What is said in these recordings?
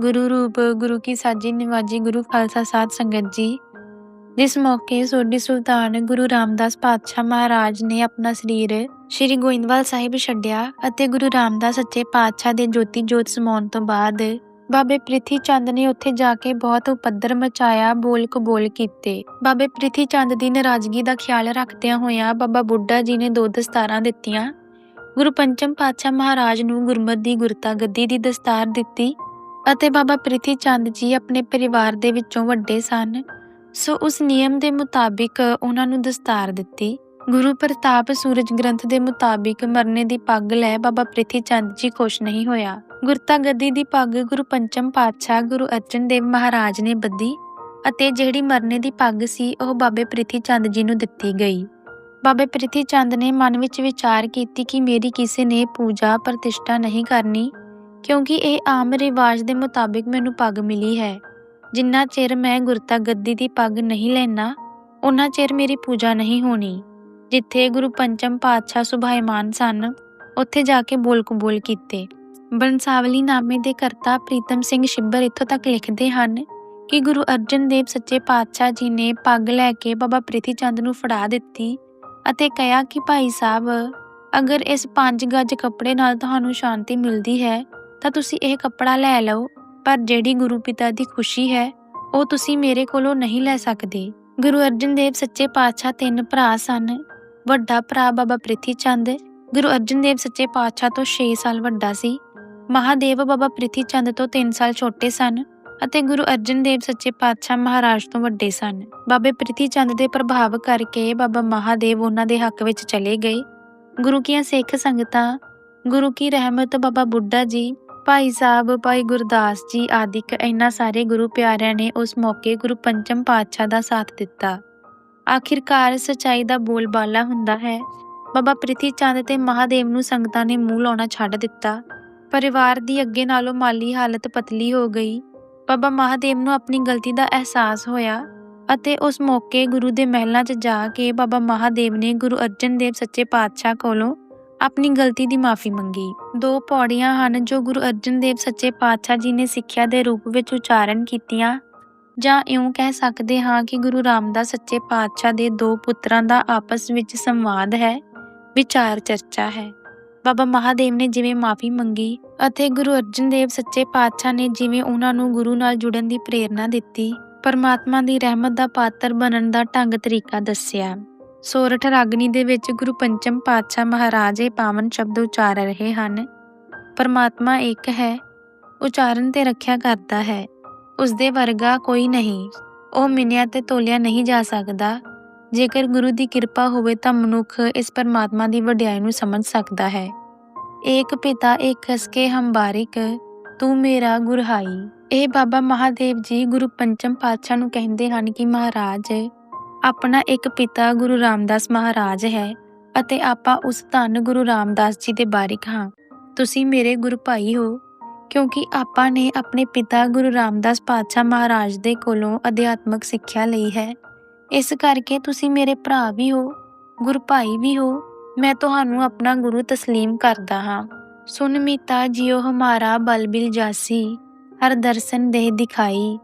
ਗੁਰੂ ਰੂਪ, ਗੁਰੂ ਕੀ ਸਾਜੀ ਨਿਵਾਜੀ, ਗੁਰੂ ਖਾਲਸਾ ਸਾਧ ਸੰਗਤ ਜੀ। ਜਿਸ ਮੌਕੇ ਸੋਢੀ ਸੁਲਤਾਨ ਗੁਰੂ ਰਾਮਦਾਸ ਪਾਤਸ਼ਾਹ ਮਹਾਰਾਜ ਨੇ ਆਪਣਾ ਸਰੀਰ ਸ੍ਰੀ ਗੋਇੰਦਵਾਲ ਸਾਹਿਬ ਛੱਡਿਆ ਅਤੇ ਗੁਰੂ ਰਾਮਦਾਸ ਸੱਚੇ ਪਾਤਸ਼ਾਹ ਦੇ ਜੋਤੀ ਜੋਤ ਸਮਾਉਣ ਤੋਂ ਬਾਅਦ ਬਾਬੇ ਪ੍ਰਿਥੀ ਚੰਦ ਨੇ ਉੱਥੇ ਜਾ ਕੇ ਬਹੁਤ ਉਪੱਦਰ ਮਚਾਇਆ, ਬੋਲ ਕਬੋਲ ਕੀਤੇ। ਬਾਬੇ ਪ੍ਰਿਥੀ ਚੰਦ ਦੀ ਨਾਰਾਜ਼ਗੀ ਦਾ ਖਿਆਲ ਰੱਖਦਿਆਂ ਹੋਇਆਂ ਬਾਬਾ ਬੁੱਢਾ ਜੀ ਨੇ ਦੋ ਦਸਤਾਰਾਂ ਦਿੱਤੀਆਂ। ਗੁਰੂ ਪੰਚਮ ਪਾਤਸ਼ਾਹ ਮਹਾਰਾਜ ਨੂੰ ਗੁਰਮਤ ਦੀ ਗੁਰਤਾ ਗੱਦੀ ਦੀ ਦਸਤਾਰ ਦਿੱਤੀ। ਅਤੇ ਬਾਬਾ ਪ੍ਰਿਥੀ ਚੰਦ ਜੀ ਆਪਣੇ ਪਰਿਵਾਰ ਦੇ ਵਿੱਚੋਂ ਵੱਡੇ ਸਨ। ਸੋ ਉਸ ਨਿਯਮ ਦੇ ਮੁਤਾਬਿਕ ਉਹਨਾਂ ਨੂੰ ਦਸਤਾਰ ਦਿੱਤੀ। ਗੁਰੂ ਪ੍ਰਤਾਪ ਸੂਰਜ ਗ੍ਰੰਥ ਦੇ ਮੁਤਾਬਿਕ ਮਰਨੇ ਦੀ ਪੱਗ ਲੈ ਬਾਬਾ ਪ੍ਰਿਥੀ ਚੰਦ ਜੀ ਖੁਸ਼ ਨਹੀਂ ਹੋਇਆ। ਗੁਰਤਾ ਗੱਦੀ ਦੀ ਪੱਗ ਗੁਰੂ ਪੰਚਮ ਪਾਤਸ਼ਾਹ ਗੁਰੂ ਅਰਜਨ ਦੇਵ ਮਹਾਰਾਜ ਨੇ ਬੱਧੀ ਅਤੇ ਜਿਹੜੀ ਮਰਨੇ ਦੀ ਪੱਗ ਸੀ ਉਹ ਬਾਬੇ ਪ੍ਰਿਥੀ ਚੰਦ ਜੀ ਨੂੰ ਦਿੱਤੀ ਗਈ। ਬਾਬੇ ਪ੍ਰਿਥੀ ਚੰਦ ਨੇ ਮਨ ਵਿੱਚ ਵਿਚਾਰ ਕੀਤੀ ਕਿ ਮੇਰੀ ਕਿਸੇ ਨੇ ਪੂਜਾ ਪ੍ਰਤਿਸ਼ਠਾ ਨਹੀਂ ਕਰਨੀ। ਕਿਉਂਕਿ ਇਹ ਆਮ ਰਿਵਾਜ ਦੇ ਮੁਤਾਬਿਕ ਮੈਨੂੰ ਪੱਗ ਮਿਲੀ ਹੈ। ਜਿੰਨਾ ਚਿਰ ਮੈਂ ਗੁਰਤਾ ਗੱਦੀ ਦੀ ਪੱਗ ਨਹੀਂ ਲੈਣਾ ਉਹਨਾਂ ਚਿਰ ਮੇਰੀ ਪੂਜਾ ਨਹੀਂ ਹੋਣੀ। ਜਿੱਥੇ ਗੁਰੂ ਪੰਚਮ ਪਾਤਸ਼ਾਹ ਸੁਭਾਇਮਾਨ ਸਨ, ਉੱਥੇ ਜਾ ਕੇ ਬੋਲ ਕਬੂਲ ਕੀਤੇ। ਬੰਸਾਵਲੀ ਨਾਮੇ ਦੇ ਕਰਤਾ ਪ੍ਰੀਤਮ ਸਿੰਘ ਸ਼ਿੱਬਰ ਇੱਥੋਂ ਤੱਕ ਲਿਖਦੇ ਹਨ ਕਿ ਗੁਰੂ ਅਰਜਨ ਦੇਵ ਸੱਚੇ ਪਾਤਸ਼ਾਹ ਜੀ ਨੇ ਪੱਗ ਲੈ ਕੇ ਬਾਬਾ ਪ੍ਰਿਥੀ ਚੰਦ ਨੂੰ ਫੜਾ ਦਿੱਤੀ ਅਤੇ ਕਿਹਾ ਕਿ ਭਾਈ ਸਾਹਿਬ, ਅਗਰ ਇਸ 5 ਗੱਜ ਕੱਪੜੇ ਨਾਲ ਤੁਹਾਨੂੰ ਸ਼ਾਂਤੀ ਮਿਲਦੀ ਹੈ ਤਾਂ ਤੁਸੀਂ ਇਹ ਕੱਪੜਾ ਲੈ ਲਓ, ਪਰ ਜਿਹੜੀ ਗੁਰੂ ਪਿਤਾ ਦੀ ਖੁਸ਼ੀ ਹੈ, ਉਹ ਤੁਸੀਂ ਮੇਰੇ ਕੋਲੋਂ ਨਹੀਂ ਲੈ ਸਕਦੇ। ਗੁਰੂ ਅਰਜਨ ਦੇਵ ਸੱਚੇ ਪਾਤਸ਼ਾਹ ਤਿੰਨ ਭਰਾ ਸਨ। ਵੱਡਾ ਭਰਾ ਬਾਬਾ ਪ੍ਰਿਥੀ ਚੰਦ। ਗੁਰੂ ਅਰਜਨ ਦੇਵ ਸੱਚੇ ਪਾਤਸ਼ਾਹ ਤੋਂ 6 ਸਾਲ ਵੱਡਾ ਸੀ। ਮਹਾਦੇਵ ਬਾਬਾ ਪ੍ਰਿਥੀ ਚੰਦ ਤੋਂ 3 ਸਾਲ ਛੋਟੇ ਸਨ ਅਤੇ ਗੁਰੂ ਅਰਜਨ ਦੇਵ ਸੱਚੇ ਪਾਤਸ਼ਾਹ ਮਹਾਰਾਜ ਤੋਂ ਵੱਡੇ ਸਨ। ਬਾਬੇ ਪ੍ਰਿਥੀ ਚੰਦ ਦੇ ਪ੍ਰਭਾਵ ਕਰਕੇ ਬਾਬਾ ਮਹਾਦੇਵ ਉਹਨਾਂ ਦੇ ਹੱਕ ਵਿੱਚ ਚਲੇ ਗਏ। ਗੁਰੂ ਕੀਆਂ ਸਿੱਖ ਸੰਗਤਾਂ, ਗੁਰੂ ਕੀ ਰਹਿਮਤ ਬਾਬਾ ਬੁੱਢਾ ਜੀ ਭਾਈ ਸਾਹਿਬ, ਭਾਈ ਗੁਰਦਾਸ ਜੀ ਆਦਿਕ ਇਹਨਾਂ ਸਾਰੇ ਗੁਰੂ ਪਿਆਰਿਆਂ ਨੇ ਉਸ ਮੌਕੇ ਗੁਰੂ ਪੰਚਮ ਪਾਤਸ਼ਾਹ ਦਾ ਸਾਥ ਦਿੱਤਾ। ਆਖਿਰਕਾਰ ਸਚਾਈ ਦਾ ਬੋਲਬਾਲਾ ਹੁੰਦਾ ਹੈ। ਬਾਬਾ ਪ੍ਰਿਥੀ ਚੰਦ ਤੇ ਮਹਾਦੇਵ ਨੂੰ ਸੰਗਤਾਂ ਨੇ ਮੂੰਹ ਲਾਉਣਾ ਛੱਡ ਦਿੱਤਾ। ਪਰਿਵਾਰ ਦੀ ਅੱਗੇ ਨਾਲੋਂ ਮਾਲੀ ਹਾਲਤ ਪਤਲੀ ਹੋ ਗਈ। ਬਾਬਾ ਮਹਾਦੇਵ ਨੂੰ ਆਪਣੀ ਗਲਤੀ ਦਾ ਅਹਿਸਾਸ ਹੋਇਆ ਅਤੇ ਉਸ ਮੌਕੇ ਗੁਰੂ ਦੇ ਮਹਿਲਾਂ 'ਚ ਜਾ ਕੇ ਬਾਬਾ ਮਹਾਦੇਵ ਨੇ ਗੁਰੂ ਅਰਜਨ ਦੇਵ ਸੱਚੇ ਪਾਤਸ਼ਾਹ ਕੋਲੋਂ ਆਪਣੀ ਗਲਤੀ ਦੀ ਮਾਫੀ ਮੰਗੀ। ਦੋ ਪੌੜੀਆਂ ਹਨ ਜੋ ਗੁਰੂ ਅਰਜਨ ਦੇਵ ਸੱਚੇ ਪਾਤਸ਼ਾਹ ਜੀ ਨੇ ਸਿੱਖਿਆ ਦੇ ਰੂਪ ਵਿੱਚ ਉਚਾਰਨ ਕੀਤੀਆਂ। ਜਾਂ ਇਉਂ ਕਹਿ ਸਕਦੇ ਹਾਂ ਕਿ ਗੁਰੂ ਰਾਮਦਾਸ ਸੱਚੇ ਪਾਤਸ਼ਾਹ ਦੇ ਦੋ ਪੁੱਤਰਾਂ ਦਾ ਆਪਸ ਵਿੱਚ ਸੰਵਾਦ ਹੈ, ਵਿਚਾਰ ਚਰਚਾ ਹੈ। ਬਾਬਾ ਮਹਾਦੇਵ ਨੇ ਜਿਵੇਂ ਮਾਫੀ ਮੰਗੀ ਅਤੇ ਗੁਰੂ ਅਰਜਨ ਦੇਵ ਸੱਚੇ ਪਾਤਸ਼ਾਹ ਨੇ ਜਿਵੇਂ ਉਹਨਾਂ ਨੂੰ ਗੁਰੂ ਨਾਲ ਜੁੜਨ ਦੀ ਪ੍ਰੇਰਣਾ ਦਿੱਤੀ, ਪਰਮਾਤਮਾ ਦੀ ਰਹਿਮਤ ਦਾ ਪਾਤਰ ਬਣਨ ਦਾ ਢੰਗ ਤਰੀਕਾ ਦੱਸਿਆ। ਸੋਰਠ ਰਾਗਨੀ ਦੇ ਵਿੱਚ ਗੁਰੂ ਪੰਚਮ ਪਾਤਸ਼ਾਹ ਮਹਾਰਾਜ ਇਹ ਪਾਵਨ ਸ਼ਬਦ ਉਚਾਰ ਰਹੇ ਹਨ। ਪਰਮਾਤਮਾ ਇੱਕ ਹੈ, ਉਚਾਰਨ ਤੇ ਰੱਖਿਆ ਕਰਦਾ ਹੈ। ਉਸ ਦੇ ਵਰਗਾ ਕੋਈ ਨਹੀਂ। ਉਹ ਮਿੰਨਿਆ ਤੇ ਤੋਲਿਆ ਨਹੀਂ ਜਾ ਸਕਦਾ। ਜੇਕਰ ਗੁਰੂ ਦੀ ਕਿਰਪਾ ਹੋਵੇ ਤਾਂ ਮਨੁੱਖ ਇਸ ਪਰਮਾਤਮਾ ਦੀ ਵਡਿਆਈ ਨੂੰ ਸਮਝ ਸਕਦਾ ਹੈ। ਏਕ ਪਿਤਾ ਏਕ ਹਸਕੇ ਹੰਬਾਰਿਕ ਤੂੰ ਮੇਰਾ ਗੁਰਹਾਈ। ਇਹ ਬਾਬਾ ਮਹਾਦੇਵ ਜੀ ਗੁਰੂ ਪੰਚਮ ਪਾਤਸ਼ਾਹ ਨੂੰ ਕਹਿੰਦੇ ਹਨ ਕਿ ਮਹਾਰਾਜ ਆਪਣਾ ਇੱਕ ਪਿਤਾ ਗੁਰੂ ਰਾਮਦਾਸ ਮਹਾਰਾਜ ਹੈ ਅਤੇ ਆਪਾਂ ਉਸ ਧੰਨ ਗੁਰੂ ਰਾਮਦਾਸ ਜੀ ਦੇ ਬਾਰਿਕ ਹਾਂ। ਤੁਸੀਂ ਮੇਰੇ ਗੁਰੂ ਭਾਈ ਹੋ, ਕਿਉਂਕਿ ਆਪਾਂ ਨੇ ਆਪਣੇ ਪਿਤਾ ਗੁਰੂ ਰਾਮਦਾਸ ਪਾਤਸ਼ਾਹ ਮਹਾਰਾਜ ਦੇ ਕੋਲੋਂ ਅਧਿਆਤਮਕ ਸਿੱਖਿਆ ਲਈ ਹੈ। ਇਸ ਕਰਕੇ ਤੁਸੀਂ ਮੇਰੇ ਭਰਾ ਵੀ ਹੋ ਗੁਰੂ ਭਾਈ ਵੀ ਹੋ, ਮੈਂ ਤੁਹਾਨੂੰ ਆਪਣਾ ਗੁਰੂ ਤਸਲੀਮ ਕਰਦਾ ਹਾਂ। ਸੁਨ ਮੀਤਾ ਜਿਉ ਹਮਾਰਾ ਬਲਬਿਲ ਜਾਸੀ, ਹਰ ਦਰਸ਼ਨ ਦੇ ਦਿਖਾਈ,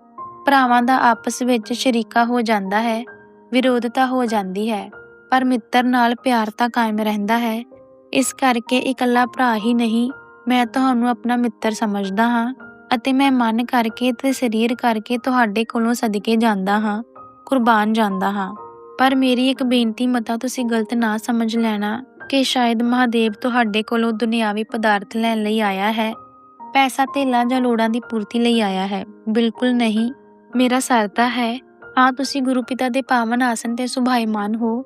ਭਰਾਵਾਂ ਦਾ ਆਪਸ ਵਿੱਚ ਸ਼ਰੀਕਾ ਹੋ ਜਾਂਦਾ ਹੈ। ਵਿਰੋਧਤਾ ਹੋ ਜਾਂਦੀ ਹੈ, ਪਰ ਮਿੱਤਰ ਨਾਲ ਪਿਆਰ ਤਾਂ ਕਾਇਮ ਰਹਿੰਦਾ ਹੈ। ਇਸ ਕਰਕੇ ਇਕੱਲਾ ਭਰਾ ਹੀ ਨਹੀਂ, ਮੈਂ ਤੁਹਾਨੂੰ ਆਪਣਾ ਮਿੱਤਰ ਸਮਝਦਾ ਹਾਂ ਅਤੇ ਮੈਂ ਮਨ ਕਰਕੇ ਤੇ ਸਰੀਰ ਕਰਕੇ ਤੁਹਾਡੇ ਕੋਲੋਂ ਸਦਕੇ ਜਾਂਦਾ ਹਾਂ, ਕੁਰਬਾਨ ਜਾਂਦਾ ਹਾਂ। ਪਰ ਮੇਰੀ ਇੱਕ ਬੇਨਤੀ, ਮਤਾ ਤੁਸੀਂ ਗਲਤ ਨਾ ਸਮਝ ਲੈਣਾ ਕਿ ਸ਼ਾਇਦ ਮਹਾਦੇਵ ਤੁਹਾਡੇ ਕੋਲੋਂ ਦੁਨਿਆਵੀ ਪਦਾਰਥ ਲੈਣ ਲਈ ਆਇਆ ਹੈ। ਪੈਸਾ, ਧੇਲਾ ਜਾਂ ਲੋੜਾਂ ਦੀ ਪੂਰਤੀ ਲਈ ਆਇਆ ਹੈ। ਬਿਲਕੁਲ ਨਹੀਂ। ਮੇਰਾ ਸਰਤਾ ਹੈ। ਹਾਂ ਤੁਸੀਂ ਗੁਰੂ ਪਿਤਾ ਦੇ ਪਾਵਨ ਆਸਨ ਤੇ ਸੁਭਾਈਮਾਨ ਹੋ।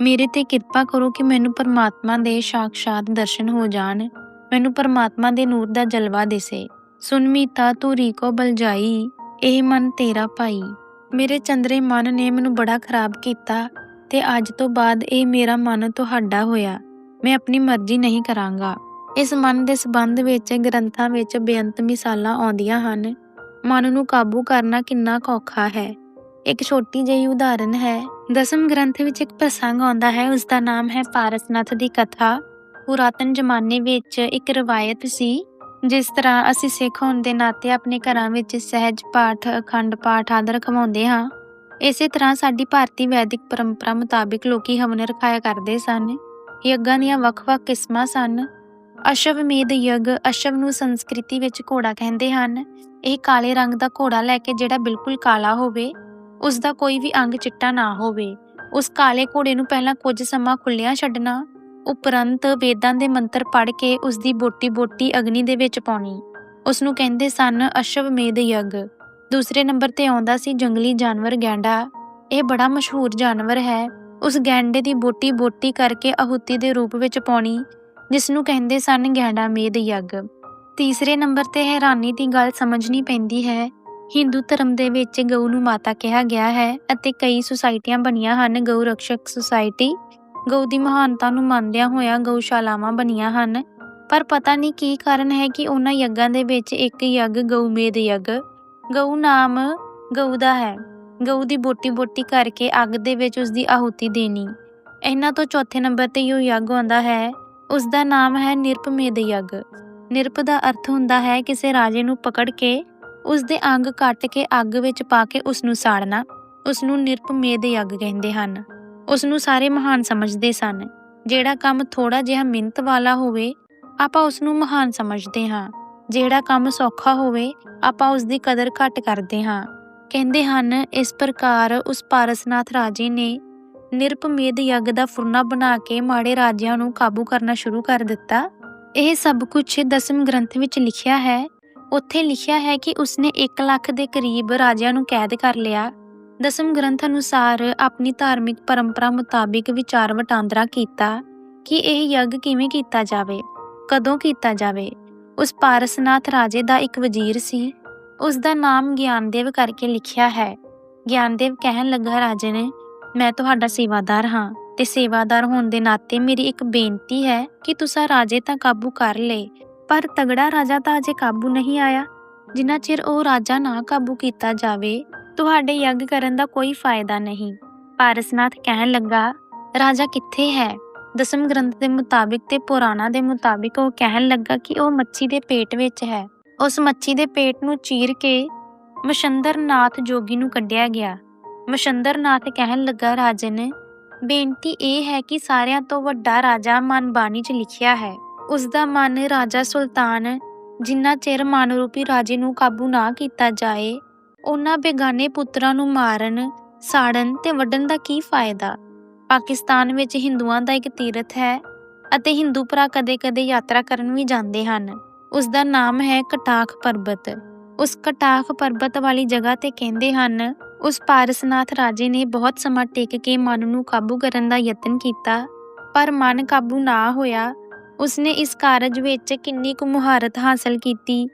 ਮੇਰੇ ਤੇ ਕਿਰਪਾ ਕਰੋ ਕਿ ਮੈਨੂੰ ਪਰਮਾਤਮਾ ਦੇ ਸਾਖਸ਼ਾਤ ਦਰਸ਼ਨ ਹੋ ਜਾਣ। ਮੈਨੂੰ ਪਰਮਾਤਮਾ ਦੇ ਨੂਰ ਦਾ ਜਲਵਾ ਦਿਸੇ। ਸੁਨ ਮੀਤਾ, ਤੂੰ ਰੀਕੋ ਬਲਜਾਈ ਇਹ ਮਨ ਤੇਰਾ ਭਾਈ। ਮੇਰੇ ਚੰਦਰੇ ਮਨ ਨੇ ਮੈਨੂੰ ਬੜਾ ਖਰਾਬ ਕੀਤਾ ਤੇ ਅੱਜ ਤੋਂ ਬਾਅਦ ਇਹ ਮੇਰਾ ਮਨ ਤੁਹਾਡਾ ਹੋਇਆ। ਮੈਂ ਆਪਣੀ ਮਰਜ਼ੀ ਨਹੀਂ ਕਰਾਂਗਾ। ਇਸ ਮਨ ਦੇ ਸਬੰਧ ਵਿੱਚ ਗ੍ਰੰਥਾਂ ਵਿੱਚ ਬੇਅੰਤ ਮਿਸਾਲਾਂ ਆਉਂਦੀਆਂ ਹਨ। ਮਨ ਨੂੰ ਕਾਬੂ ਕਰਨਾ ਕਿੰਨਾ ਔਖਾ ਹੈ। ਇੱਕ ਛੋਟੀ ਜਿਹੀ ਉਦਾਹਰਨ ਹੈ। ਦਸਮ ਗ੍ਰੰਥ ਵਿੱਚ ਇੱਕ ਪ੍ਰਸੰਗ ਆਉਂਦਾ ਹੈ ਉਸ ਦਾ ਨਾਮ ਹੈ ਪਾਰਸਨਾਥ ਦੀ ਕਥਾ। ਪੁਰਾਤਨ ਜ਼ਮਾਨੇ ਵਿੱਚ ਇੱਕ ਰਵਾਇਤ ਸੀ, ਜਿਸ ਤਰ੍ਹਾਂ ਅਸੀਂ ਸਿੱਖ ਹੋਣ ਦੇ ਨਾਤੇ ਆਪਣੇ ਘਰਾਂ ਵਿੱਚ ਸਹਿਜ ਪਾਠ, ਅਖੰਡ ਪਾਠ ਆਦਿ ਰਖਵਾਉਂਦੇ ਹਾਂ। ਇਸੇ ਤਰ੍ਹਾਂ ਸਾਡੀ ਭਾਰਤੀ ਵੈਦਿਕ ਪਰੰਪਰਾ ਮੁਤਾਬਿਕ ਲੋਕੀ ਹਵਨ ਰਖਾਇਆ ਕਰਦੇ ਸਨ। ਯੱਗਾਂ ਦੀਆਂ ਵੱਖ-ਵੱਖ ਕਿਸਮਾਂ ਸਨ। ਅਸ਼ਵਮੇਧ ਯੱਗ ਅਸ਼ਵ ਨੂੰ ਸੰਸਕ੍ਰਿਤੀ ਵਿੱਚ ਘੋੜਾ ਕਹਿੰਦੇ ਹਨ। ਇਹ ਕਾਲੇ ਰੰਗ ਦਾ ਘੋੜਾ ਲੈ ਕੇ ਜਿਹੜਾ ਬਿਲਕੁਲ ਕਾਲਾ ਹੋਵੇ ਉਸ ਦਾ ਕੋਈ ਵੀ ਅੰਗ ਚਿੱਟਾ ਨਾ ਹੋਵੇ। ਉਸ ਕਾਲੇ ਘੋੜੇ ਨੂੰ ਪਹਿਲਾਂ ਕੁਝ ਸਮਾਂ ਖੁੱਲਿਆ ਛੱਡਣਾ, ਉਪਰੰਤ ਵੇਦਾਂ ਦੇ ਮੰਤਰ ਪੜ੍ਹ ਕੇ ਉਸ ਦੀ ਬੋਟੀ-ਬੋਟੀ ਅਗਨੀ ਦੇ ਵਿੱਚ ਪਾਉਣੀ। ਉਸ ਨੂੰ ਕਹਿੰਦੇ ਸਨ ਅਸ਼ਵਮੇਧ ਯੱਗ। ਦੂਸਰੇ ਨੰਬਰ ਤੇ ਆਉਂਦਾ ਸੀ, ਜੰਗਲੀ ਜਾਨਵਰ ਗੈਂਡਾ। ਇਹ ਬੜਾ ਮਸ਼ਹੂਰ ਜਾਨਵਰ ਹੈ। ਉਸ ਗੈਂਡੇ ਦੀ ਬੋਟੀ-ਬੋਟੀ ਕਰਕੇ ਆਹੂਤੀ ਦੇ ਰੂਪ ਵਿੱਚ ਪਾਉਣੀ ਜਿਸ ਨੂੰ ਕਹਿੰਦੇ ਸਨ, ਗੈਂਡਾ ਮੇਧ ਯੱਗ। ਤੀਸਰੇ ਨੰਬਰ ਤੇ ਹੈਰਾਨੀ ਦੀ ਗੱਲ ਸਮਝਣੀ ਪੈਂਦੀ ਹੈ। ਹਿੰਦੂ ਧਰਮ ਦੇ ਵਿੱਚ ਗਊ ਨੂੰ ਮਾਤਾ ਕਿਹਾ ਗਿਆ ਹੈ ਅਤੇ ਕਈ ਸੁਸਾਇਟੀਆਂ ਬਣੀਆਂ ਹਨ। ਗਊ ਰਕਸ਼ਕ ਸੁਸਾਇਟੀ, ਗਊ ਦੀ ਮਹਾਨਤਾ ਨੂੰ ਮੰਨਦਿਆਂ ਹੋਇਆਂ ਗਊਸ਼ਾਲਾਵਾਂ ਬਣੀਆਂ ਹਨ। ਪਰ ਪਤਾ ਨਹੀਂ ਕੀ ਕਾਰਨ ਹੈ ਕਿ ਉਹਨਾਂ ਯੱਗਾਂ ਦੇ ਵਿੱਚ ਇੱਕ ਯੱਗ ਗਊ ਮੇਧ ਯੱਗ। ਗਊ ਨਾਮ ਗਊ ਦਾ ਹੈ। ਗਊ ਦੀ ਬੋਟੀ-ਬੋਟੀ ਕਰਕੇ ਅੱਗ ਦੇ ਵਿੱਚ ਉਸ ਦੀ ਆਹੁਤੀ ਦੇਣੀ। ਇਹਨਾਂ ਤੋਂ ਚੌਥੇ ਨੰਬਰ ਤੇ ਜੋ ਯੱਗ ਆਉਂਦਾ ਹੈ। ਉਸ ਦਾ ਨਾਮ ਹੈ ਨਿਰਪਮੇਧ ਯੱਗ। ਨਿਰਪ ਦਾ ਅਰਥ ਹੁੰਦਾ ਹੈ ਕਿਸੇ ਰਾਜੇ ਨੂੰ ਪਕੜ ਕੇ ਉਸ ਦੇ ਅੰਗ ਕੱਟ ਕੇ ਅੱਗ ਵਿੱਚ ਪਾ ਕੇ ਉਸ ਨੂੰ ਸਾੜਨਾ ਉਸ ਨੂੰ ਨਿਰਪਮੇਧ ਯੱਗ ਕਹਿੰਦੇ ਹਨ। ਉਸ ਨੂੰ ਸਾਰੇ ਮਹਾਨ ਸਮਝਦੇ ਸਨ। ਜਿਹੜਾ ਕੰਮ ਥੋੜਾ ਜਿਹਾ ਮਿਹਨਤ ਵਾਲਾ ਹੋਵੇ, ਆਪਾਂ ਉਸ ਨੂੰ ਮਹਾਨ ਸਮਝਦੇ ਹਾਂ। ਜਿਹੜਾ ਕੰਮ ਸੌਖਾ ਹੋਵੇ, ਆਪਾਂ ਉਸ ਦੀ ਕਦਰ ਘੱਟ ਕਰਦੇ ਹਾਂ। ਕਹਿੰਦੇ ਹਨ, ਇਸ ਪ੍ਰਕਾਰ ਉਸ ਪਾਰਸਨਾਥ ਰਾਜੇ ਨੇ ਨਿਰਪਮੇਧ ਯੱਗ ਦਾ ਫੁਰਨਾ ਬਣਾ ਕੇ ਮਾੜੇ ਰਾਜਿਆਂ ਨੂੰ ਕਾਬੂ ਕਰਨਾ ਸ਼ੁਰੂ ਕਰ ਦਿੱਤਾ। ਇਹ ਸਭ ਕੁਝ ਦਸਮ ਗ੍ਰੰਥ ਵਿੱਚ ਲਿਖਿਆ ਹੈ। ਉੱਥੇ ਲਿਖਿਆ ਹੈ ਕਿ ਉਸਨੇ 1 ਲੱਖ ਦੇ ਕਰੀਬ ਰਾਜਿਆਂ ਨੂੰ ਕੈਦ ਕਰ ਲਿਆ। ਦਸਮ ਗ੍ਰੰਥ ਅਨੁਸਾਰ ਆਪਣੀ ਧਾਰਮਿਕ ਪਰੰਪਰਾ ਮੁਤਾਬਿਕ ਵਿਚਾਰ ਵਟਾਂਦਰਾ ਕੀਤਾ ਕਿ ਇਹ ਯੱਗ ਕਿਵੇਂ ਕੀਤਾ ਜਾਵੇ, ਕਦੋਂ ਕੀਤਾ ਜਾਵੇ। ਉਸ ਪਾਰਸਨਾਥ ਰਾਜੇ ਦਾ ਇੱਕ ਵਜ਼ੀਰ ਸੀ। ਉਸ ਦਾ ਨਾਮ ਗਿਆਨਦੇਵ ਕਰਕੇ ਲਿਖਿਆ ਹੈ। ਗਿਆਨਦੇਵ ਕਹਿਣ ਲੱਗਾ, ਰਾਜੇ ਨੇ, ਮੈਂ ਤੁਹਾਡਾ ਸੇਵਾਦਾਰ ਹਾਂ ਤੇ ਸੇਵਾਦਾਰ ਹੋਣ ਦੇ ਨਾਤੇ ਮੇਰੀ ਇੱਕ ਬੇਨਤੀ ਹੈ ਕਿ ਤੁਸੀਂ ਰਾਜੇ ਤਾਂ ਕਾਬੂ ਕਰ ਲਏ ਪਰ ਤਗੜਾ ਰਾਜਾ ਤਾਂ ਅਜੇ ਕਾਬੂ ਨਹੀਂ ਆਇਆ। ਜਿੰਨਾ ਚਿਰ ਉਹ ਰਾਜਾ ਨਾ ਕਾਬੂ ਕੀਤਾ ਜਾਵੇ, ਤੁਹਾਡੇ ਯੱਗ ਕਰਨ ਦਾ ਕੋਈ ਫਾਇਦਾ ਨਹੀਂ। ਪਾਰਸਨਾਥ ਕਹਿਣ ਲੱਗਾ, ਰਾਜਾ ਕਿੱਥੇ ਹੈ? ਦਸਮ ਗ੍ਰੰਥ ਦੇ ਮੁਤਾਬਿਕ ਤੇ ਪੁਰਾਣਾ ਦੇ ਮੁਤਾਬਿਕ ਉਹ ਕਹਿਣ ਲੱਗਾ ਕਿ ਉਹ ਮੱਛੀ ਦੇ ਪੇਟ ਵਿੱਚ ਹੈ। ਉਸ ਮੱਛੀ ਦੇ ਪੇਟ ਨੂੰ ਚੀਰ ਕੇ ਮਸ਼ੰਦਰਨਾਥ ਜੋਗੀ ਨੂੰ ਕੱਢਿਆ ਗਿਆ। ਮਸ਼ੰਦਰਨਾਥ ਕਹਿਣ ਲੱਗਾ ਰਾਜੇ ਨੇ ਬੇਨਤੀ ਇਹ ਹੈ ਕਿ ਸਾਰਿਆਂ ਤੋਂ ਵੱਡਾ ਰਾਜਾ ਮਨਬਾਣੀ 'ਚ ਲਿਖਿਆ ਹੈ। ਉਸ ਦਾ ਮਨ ਰਾਜਾ ਸੁਲਤਾਨ, ਜਿੰਨਾ ਚਿਰ ਮਨ ਰੂਪੀ ਰਾਜੇ ਨੂੰ ਕਾਬੂ ਨਾ ਕੀਤਾ ਜਾਏ, ਉਹਨਾਂ ਬੇਗਾਨੇ ਪੁੱਤਰਾਂ ਨੂੰ ਮਾਰਨ, ਸਾੜਨ ਤੇ ਵੱਢਣ ਦਾ ਕੀ ਫਾਇਦਾ? ਪਾਕਿਸਤਾਨ ਵਿੱਚ ਹਿੰਦੂਆਂ ਦਾ ਇੱਕ ਤੀਰਥ ਹੈ ਅਤੇ ਹਿੰਦੂ ਭਰਾ ਕਦੇ-ਕਦੇ ਯਾਤਰਾ ਕਰਨ ਵੀ ਜਾਂਦੇ ਹਨ। ਉਸ ਦਾ ਨਾਮ ਹੈ ਕਟਾਖ ਪਰਬਤ। ਉਸ ਕਟਾਖ ਪਰਬਤ ਵਾਲੀ ਜਗ੍ਹਾ ਤੇ ਕਹਿੰਦੇ ਹਨ, ਉਸ ਪਾਰਸਨਾਥ ਰਾਜੇ ਨੇ ਬਹੁਤ ਸਮਾਂ ਟਿਕ ਕੇ ਮਨ ਨੂੰ ਕਾਬੂ ਕਰਨ ਦਾ ਯਤਨ ਕੀਤਾ, ਪਰ ਮਨ ਕਾਬੂ ਨਾ ਹੋਇਆ ਉਸਨੇ ਇਸ ਕਾਰਜ ਵਿੱਚ ਕਿੰਨੀ ਕੁ ਮੁਹਾਰਤ ਹਾਸਲ ਕੀਤੀ,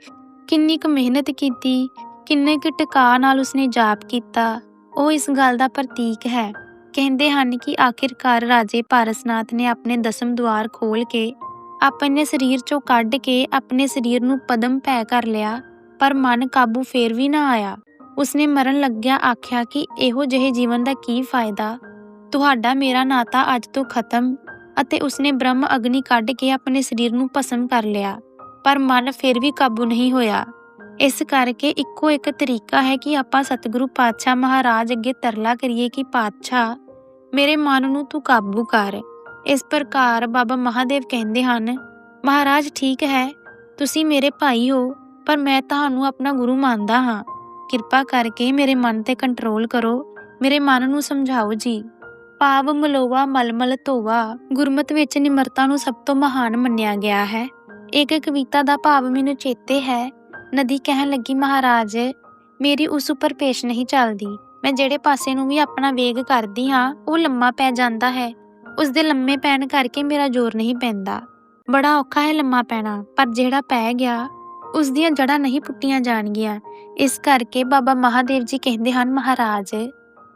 ਕਿੰਨੀ ਕੁ ਮਿਹਨਤ ਕੀਤੀ, ਕਿੰਨੇ ਕੁ ਟਿਕਾ ਨਾਲ ਉਸਨੇ ਜਾਪ ਕੀਤਾ, ਉਹ ਇਸ ਗੱਲ ਦਾ ਪ੍ਰਤੀਕ ਹੈ। ਕਹਿੰਦੇ ਹਨ ਕਿ ਆਖਿਰਕਾਰ ਰਾਜੇ ਪਾਰਸਨਾਥ ਨੇ ਆਪਣੇ ਦਸਮ ਦੁਆਰ ਖੋਲ ਕੇ ਆਪਣੇ ਸਰੀਰ ਚੋਂ ਕੱਢ ਕੇ ਆਪਣੇ ਸਰੀਰ ਨੂੰ ਪਦਮ ਪੈ ਕਰ ਲਿਆ, ਪਰ ਮਨ ਕਾਬੂ ਫੇਰ ਵੀ ਨਾ ਆਇਆ। ਉਸਨੇ ਮਰਨ ਲੱਗਿਆ ਆਖਿਆ ਕਿ ਇਹੋ ਜਿਹੇ ਜੀਵਨ ਦਾ ਕੀ ਫਾਇਦਾ? ਤੁਹਾਡਾ ਮੇਰਾ ਨਾਤਾ ਅੱਜ ਤੋਂ ਖਤਮ ਅਤੇ ਉਸਨੇ ਬ੍ਰਹਮ ਅਗਨੀ ਕੱਢ ਕੇ ਆਪਣੇ ਸਰੀਰ ਨੂੰ ਭਸਮ ਕਰ ਲਿਆ, ਪਰ ਮਨ ਫਿਰ ਵੀ ਕਾਬੂ ਨਹੀਂ ਹੋਇਆ। ਇਸ ਕਰਕੇ ਇੱਕੋ ਇੱਕ ਤਰੀਕਾ ਹੈ ਕਿ ਆਪਾਂ ਸਤਿਗੁਰੂ ਪਾਤਸ਼ਾਹ ਮਹਾਰਾਜ ਅੱਗੇ ਤਰਲਾ ਕਰੀਏ ਕਿ, ਪਾਤਸ਼ਾਹ, ਮੇਰੇ ਮਨ ਨੂੰ ਤੂੰ ਕਾਬੂ ਕਰ। ਇਸ ਪ੍ਰਕਾਰ ਬਾਬਾ ਮਹਾਦੇਵ ਕਹਿੰਦੇ ਹਨ, ਮਹਾਰਾਜ, ਠੀਕ ਹੈ, ਤੁਸੀਂ ਮੇਰੇ ਭਾਈ ਹੋ, ਪਰ ਮੈਂ ਤੁਹਾਨੂੰ ਆਪਣਾ ਗੁਰੂ ਮੰਨਦਾ ਹਾਂ। ਕਿਰਪਾ ਕਰਕੇ ਮੇਰੇ ਮਨ ਤੇ ਕੰਟਰੋਲ ਕਰੋ, ਮੇਰੇ ਮਨ ਨੂੰ ਸਮਝਾਓ ਜੀ। ਪਾਵ ਮਲੋਵਾ ਮਲਮਲ ਧੋਵਾ ਗੁਰਮਤ ਵਿੱਚ ਨਿਮਰਤਾ ਨੂੰ ਸਭ ਤੋਂ ਮਹਾਨ ਮੰਨਿਆ ਗਿਆ ਹੈ। ਇੱਕ ਕਵਿਤਾ ਦਾ ਭਾਵ ਮੈਨੂੰ ਚੇਤੇ ਹੈ। ਨਦੀ ਕਹਿਣ ਲੱਗੀ, ਮਹਾਰਾਜ, ਮੇਰੀ ਉਸ ਉੱਪਰ ਪੇਸ਼ ਨਹੀਂ ਚੱਲਦੀ। ਮੈਂ ਜਿਹੜੇ ਪਾਸੇ ਨੂੰ ਵੀ ਆਪਣਾ ਵੇਗ ਕਰਦੀ ਹਾਂ, ਉਹ ਲੰਮਾ ਪੈ ਜਾਂਦਾ ਹੈ। ਉਸ ਦੇ ਲੰਮੇ ਪੈਣ ਕਰਕੇ ਮੇਰਾ ਜ਼ੋਰ ਨਹੀਂ ਪੈਂਦਾ। ਬੜਾ ਔਖਾ ਹੈ ਲੰਮਾ ਪੈਣਾ, ਪਰ ਜਿਹੜਾ ਪੈ ਗਿਆ, ਉਸ ਦੀਆਂ ਜੜ੍ਹਾਂ ਨਹੀਂ ਪੁੱਟੀਆਂ ਜਾਣਗੀਆਂ। ਇਸ ਕਰਕੇ ਬਾਬਾ ਮਹਾਦੇਵ ਜੀ ਕਹਿੰਦੇ ਹਨ, ਮਹਾਰਾਜ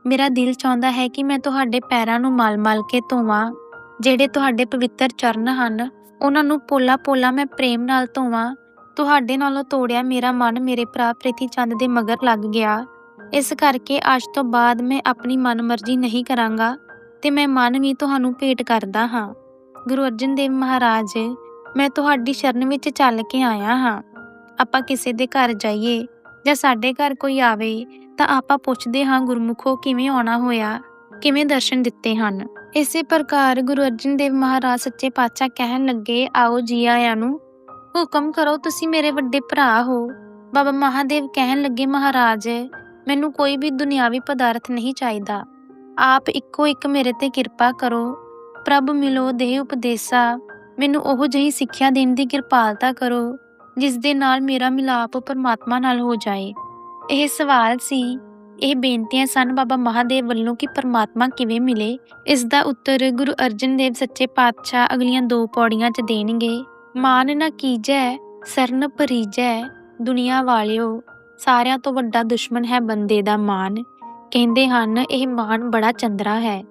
ਮੇਰਾ ਦਿਲ ਚਾਹੁੰਦਾ ਹੈ ਕਿ ਮੈਂ ਤੁਹਾਡੇ ਪੈਰਾਂ ਨੂੰ ਮਲ-ਮਲ ਕੇ ਧੋਵਾਂ, ਜਿਹੜੇ ਤੁਹਾਡੇ ਪਵਿੱਤਰ ਚਰਨ ਹਨ, ਉਹਨਾਂ ਨੂੰ ਪੋਲਾ-ਪੋਲਾ ਮੈਂ ਪ੍ਰੇਮ ਨਾਲ ਧੋਵਾਂ। ਤੁਹਾਡੇ ਨਾਲੋਂ ਤੋੜਿਆ ਮੇਰਾ ਮਨ ਮੇਰੇ ਭਰਾ ਪ੍ਰੀਤੀ ਚੰਦ ਦੇ ਮਗਰ ਲੱਗ ਗਿਆ। ਇਸ ਕਰਕੇ ਅੱਜ ਤੋਂ ਬਾਅਦ ਮੈਂ ਆਪਣੀ ਮਨਮਰਜ਼ੀ ਨਹੀਂ ਕਰਾਂਗਾ ਤੇ ਮੈਂ ਮਨ ਵੀ ਤੁਹਾਨੂੰ ਭੇਟ ਕਰਦਾ ਹਾਂ। ਗੁਰੂ ਅਰਜਨ ਦੇਵ ਮਹਾਰਾਜ, ਮੈਂ ਤੁਹਾਡੀ ਸ਼ਰਨ ਵਿੱਚ ਚੱਲ ਕੇ ਆਇਆ ਹਾਂ। ਆਪਾਂ ਕਿਸੇ ਦੇ ਘਰ ਜਾਈਏ। ਜਾਂ ਸਾਡੇ ਘਰ ਕੋਈ ਆਵੇ, ਤਾਂ ਆਪਾਂ ਪੁੱਛਦੇ ਹਾਂ ਗੁਰਮੁਖੋ ਕਿਵੇਂ ਆਉਣਾ ਹੋਇਆ, ਕਿਵੇਂ ਦਰਸ਼ਨ ਦਿੱਤੇ ਹਨ। ਇਸੇ ਪ੍ਰਕਾਰ ਗੁਰੂ ਅਰਜਨ ਦੇਵ ਮਹਾਰਾਜ ਸੱਚੇ ਪਾਤਸ਼ਾਹ ਕਹਿਣ ਲੱਗੇ, ਆਓ ਜੀ ਆਇਆਂ ਨੂੰ, ਹੁਕਮ ਕਰੋ ਤੁਸੀਂ ਮੇਰੇ ਵੱਡੇ ਭਰਾ ਹੋ। ਬਾਬਾ ਮਹਾਦੇਵ ਕਹਿਣ ਲੱਗੇ, ਮਹਾਰਾਜ, ਮੈਨੂੰ ਕੋਈ ਵੀ ਦੁਨਿਆਵੀ ਪਦਾਰਥ ਨਹੀਂ ਚਾਹੀਦਾ। ਆਪ ਇੱਕੋ ਇੱਕ ਮੇਰੇ ਤੇ ਕਿਰਪਾ ਕਰੋ। ਪ੍ਰਭ ਮਿਲੋ, ਦੇਹ ਉਪਦੇਸਾ। ਮੈਨੂੰ ਉਹ ਜਿਹੀ ਸਿੱਖਿਆ ਦੇਣ ਦੀ ਕਿਰਪਾਲਤਾ ਕਰੋ। ਜਿਸ ਦੇ ਨਾਲ ਮੇਰਾ ਮਿਲਾਪ ਪਰਮਾਤਮਾ ਨਾਲ ਹੋ ਜਾਏ। ਇਹ ਸਵਾਲ ਸੀ। ਇਹ ਬੇਨਤੀਆਂ ਸਨ ਬਾਬਾ ਮਹਾਦੇਵ ਵੱਲੋਂ ਕਿ ਪਰਮਾਤਮਾ ਕਿਵੇਂ ਮਿਲੇ। ਇਸ ਦਾ ਉੱਤਰ ਗੁਰੂ ਅਰਜਨ ਦੇਵ ਸੱਚੇ ਪਾਤਸ਼ਾਹ ਅਗਲੀਆਂ ਦੋ ਪੌੜੀਆਂ 'ਚ ਦੇਣਗੇ। ਮਾਨ ਨਾ ਕੀਜੈ, ਸਰਨ ਪਰੀਜੈ ਦੁਨੀਆ ਵਾਲਿਓ, ਸਾਰਿਆਂ ਤੋਂ ਵੱਡਾ ਦੁਸ਼ਮਣ ਹੈ ਬੰਦੇ ਦਾ ਮਾਨ। ਕਹਿੰਦੇ ਹਨ, ਇਹ ਮਾਨ ਬੜਾ ਚੰਦਰਾ ਹੈ।